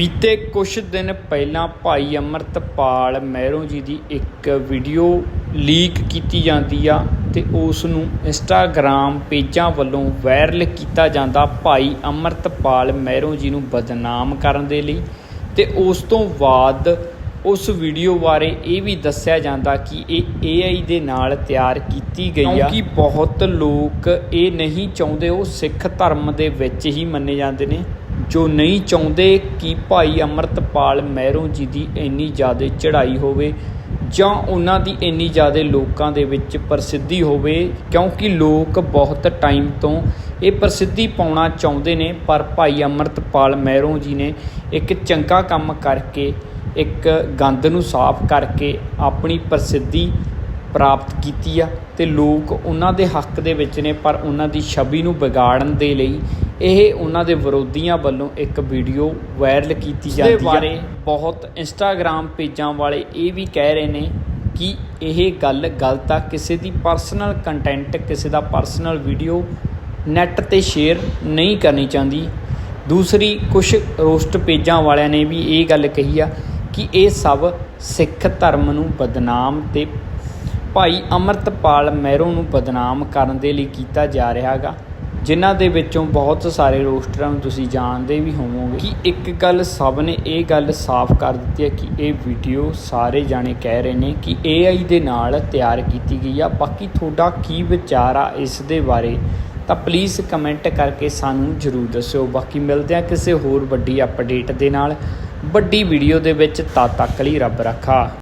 ਬੀਤੇ ਕੁਝ ਦਿਨ ਪਹਿਲਾਂ ਭਾਈ ਅਮਰਤਪਾਲ ਮਹਿਰੋਂ ਜੀ ਦੀ ਇੱਕ ਵੀਡੀਓ ਲੀਕ ਕੀਤੀ ਜਾਂਦੀ ਆ ਤੇ ਉਸ ਨੂੰ ਇੰਸਟਾਗ੍ਰਾਮ ਪੇਜਾਂ ਵੱਲੋਂ ਵਾਇਰਲ ਕੀਤਾ ਜਾਂਦਾ ਭਾਈ ਅਮਰਤਪਾਲ ਮਹਿਰੋਂ ਜੀ ਨੂੰ ਬਦਨਾਮ ਕਰਨ ਦੇ ਲਈ ਤੇ ਉਸ ਤੋਂ ਬਾਅਦ ਉਸ ਵੀਡੀਓ ਬਾਰੇ ਇਹ ਵੀ ਦੱਸਿਆ ਜਾਂਦਾ ਕਿ ਇਹ AI ਦੇ ਨਾਲ ਤਿਆਰ ਕੀਤੀ ਗਈ ਆ। ਕਿਉਂਕਿ ਬਹੁਤ ਲੋਕ ਇਹ ਨਹੀਂ ਚਾਹੁੰਦੇ, ਉਹ ਸਿੱਖ ਧਰਮ ਦੇ ਵਿੱਚ ਹੀ ਮੰਨੇ ਜਾਂਦੇ ਨੇ। ਜੋ ਨਹੀਂ ਚਾਹੁੰਦੇ ਕਿ ਭਾਈ ਅਮਰਤਪਾਲ ਮਹਿਰੋਂ ਜੀ ਦੀ ਇੰਨੀ ਜ਼ਿਆਦਾ ਚੜ੍ਹਾਈ ਹੋਵੇ ਜਾਂ ਉਹਨਾਂ ਦੀ ਇੰਨੀ ਜ਼ਿਆਦਾ ਲੋਕਾਂ ਦੇ ਵਿੱਚ ਪ੍ਰਸਿੱਧੀ ਹੋਵੇ, ਕਿਉਂਕਿ ਲੋਕ ਬਹੁਤ ਟਾਈਮ ਤੋਂ ਇਹ ਪ੍ਰਸਿੱਧੀ ਪਾਉਣਾ ਚਾਹੁੰਦੇ ਨੇ, ਪਰ ਭਾਈ ਅਮਰਤਪਾਲ ਮਹਿਰੋਂ ਜੀ ਨੇ ਇੱਕ ਚੰਗਾ ਕੰਮ ਕਰਕੇ, ਇੱਕ ਗੰਦ ਨੂੰ ਸਾਫ਼ ਕਰਕੇ ਆਪਣੀ ਪ੍ਰਸਿੱਧੀ ਪ੍ਰਾਪਤ ਕੀਤੀ ਆ ਤੇ ਲੋਕ ਉਹਨਾਂ ਦੇ ਹੱਕ ਦੇ ਵਿੱਚ ਨੇ ਪਰ ਉਹਨਾਂ ਦੀ ਛਵੀ ਨੂੰ ਵਿਗਾੜਨ ਦੇ ਲਈ ਇਹ ਉਹਨਾਂ ਦੇ ਵਿਰੋਧੀਆਂ ਵੱਲੋਂ ਇੱਕ ਵੀਡੀਓ ਵਾਇਰਲ ਕੀਤੀ ਜਾਂਦੀ ਹੈ ਬਾਰੇ ਬਹੁਤ ਇੰਸਟਾਗ੍ਰam ਪੇਜਾਂ ਵਾਲੇ ਇਹ ਵੀ ਕਹਿ ਰਹੇ ਨੇ ਕਿ ਇਹ ਗੱਲ ਗਲਤ ਆ ਕਿਸੇ ਦੀ ਪਰਸਨਲ ਕੰਟੈਂਟ ਕਿਸੇ ਦਾ ਪਰਸਨਲ ਵੀਡੀਓ ਨੈੱਟ ਤੇ ਸ਼ੇਅਰ ਨਹੀਂ ਕਰਨੀ ਚਾਹੁੰਦੀ। ਦੂਸਰੀ ਕੁਝ ਰੋਸਟ ਪੇਜਾਂ ਵਾਲਿਆਂ ਨੇ ਵੀ ਇਹ ਗੱਲ ਕਹੀ ਆ ਕਿ ਇਹ ਸਭ ਸਿੱਖ ਧਰਮ ਨੂੰ ਬਦਨਾਮ ਤੇ ਭਾਈ ਅਮਰਤਪਾਲ ਮਹਿਰੋਂ ਨੂੰ ਬਦਨਾਮ ਕਰਨ ਦੇ ਲਈ ਕੀਤਾ ਜਾ ਰਿਹਾ ਹੈਗਾ ਜਿਨ੍ਹਾਂ ਦੇ ਵਿੱਚੋਂ ਬਹੁਤ ਸਾਰੇ ਰੋਸਟਰਾਂ ਨੂੰ ਤੁਸੀਂ ਜਾਣਦੇ ਵੀ ਹੋਵੋਗੇ। ਕਿ ਇੱਕ ਗੱਲ ਸਭ ਨੇ ਇਹ ਗੱਲ ਸਾਫ਼ ਕਰ ਦਿੱਤੀ ਹੈ ਕਿ ਇਹ ਵੀਡੀਓ ਸਾਰੇ ਜਾਣੇ ਕਹਿ ਰਹੇ ਨੇ ਕਿ AI ਦੇ ਨਾਲ ਤਿਆਰ ਕੀਤੀ ਗਈ ਆ। ਬਾਕੀ ਤੁਹਾਡਾ ਕੀ ਵਿਚਾਰ ਆ ਇਸ ਦੇ ਬਾਰੇ, ਤਾਂ ਪਲੀਜ਼ ਕਮੈਂਟ ਕਰਕੇ ਸਾਨੂੰ ਜਰੂਰ ਦੱਸਿਓ। ਬਾਕੀ ਮਿਲਦੇ ਆ ਕਿਸੇ ਹੋਰ ਵੱਡੀ ਅਪਡੇਟ ਦੇ ਨਾਲ। ਵੱਡੀ ਵੀਡੀਓ ਦੇ ਵਿੱਚ ਤਦ ਤੱਕ ਲਈ ਰੱਬ ਰੱਖਾ।